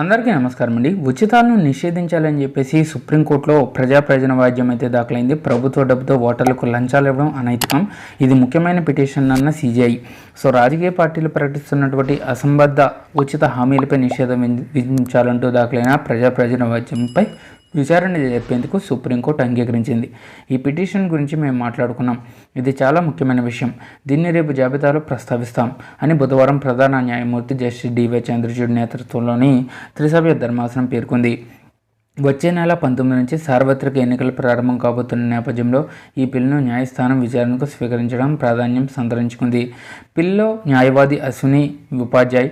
అందరికీ నమస్కారం అండి. ఉచితాలను నిషేధించాలని చెప్పేసి సుప్రీంకోర్టులో ప్రజా ప్రయోజన వాద్యం అయితే దాఖలైంది. ప్రభుత్వ డబ్బుతో ఓటర్లకు లంచాలు ఇవ్వడం అనైతికం. ఇది ముఖ్యమైన పిటిషన్ అన్న సీజీఐ. సో రాజకీయ పార్టీలు ప్రకటిస్తున్నటువంటి అసంబద్ధ ఉచిత హామీలపై నిషేధం విధించాలంటూ దాఖలైన ప్రజా ప్రయోజన వాద్యంపై విచారణ జరిపేందుకు సుప్రీంకోర్టు అంగీకరించింది. ఈ పిటిషన్ గురించి మేము మాట్లాడుకున్నాం. ఇది చాలా ముఖ్యమైన విషయం. దీన్ని రేపు జాబితాలో ప్రస్తావిస్తాం అని బుధవారం ప్రధాన న్యాయమూర్తి జస్టిస్ డివై చంద్రచూడ్ నేతృత్వంలోని త్రిసభ్య ధర్మాసనం పేర్కొంది. వచ్చే నెల పంతొమ్మిది నుంచి సార్వత్రిక ఎన్నికలు ప్రారంభం కాబోతున్న నేపథ్యంలో ఈ బిల్లును న్యాయస్థానం విచారణకు స్వీకరించడం ప్రాధాన్యం సంతరించుకుంది. పిల్లో న్యాయవాది అశ్విని ఉపాధ్యాయ్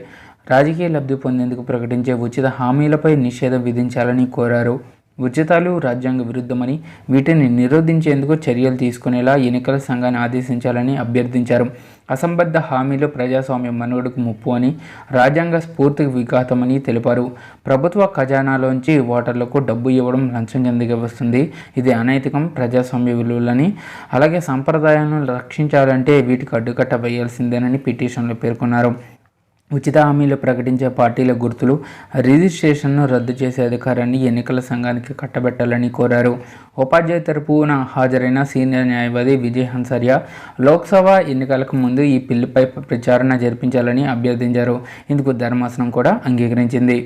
రాజకీయ లబ్ధి పొందేందుకు ప్రకటించే ఉచిత హామీలపై నిషేధం విధించాలని కోరారు. ఉచితాలు రాజ్యాంగ విరుద్ధమని వీటిని నిరోధించేందుకు చర్యలు తీసుకునేలా ఎన్నికల సంఘాన్ని ఆదేశించాలని అభ్యర్థించారు. అసంబద్ధ హామీలు ప్రజాస్వామ్య మనుగడకు ముప్పు అని రాజ్యాంగ స్ఫూర్తికి విఘాతమని తెలిపారు. ప్రభుత్వ ఖజానాలోంచి ఓటర్లకు డబ్బు ఇవ్వడం లంచం కిందకి వస్తుంది. ఇది అనైతికం ప్రజాస్వామ్య విలువలని అలాగే సంప్రదాయాలను రక్షించాలంటే వీటికి అడ్డుకట్ట వేయాల్సిందేనని పిటిషన్లో పేర్కొన్నారు. ఉచిత హామీలు ప్రకటించే పార్టీల గుర్తులు రిజిస్ట్రేషన్ను రద్దు చేసే అధికారాన్ని ఎన్నికల సంఘానికి కట్టబెట్టాలని కోరారు. ఉపాధ్యాయ తరపున హాజరైన సీనియర్ న్యాయవాది విజయ్ హన్సరియా లోక్సభ ఎన్నికలకు ముందు ఈ బిల్లుపై ప్రచారణ జరిపించాలని అభ్యర్థించారు. ఇందుకు ధర్మాసనం కూడా అంగీకరించింది.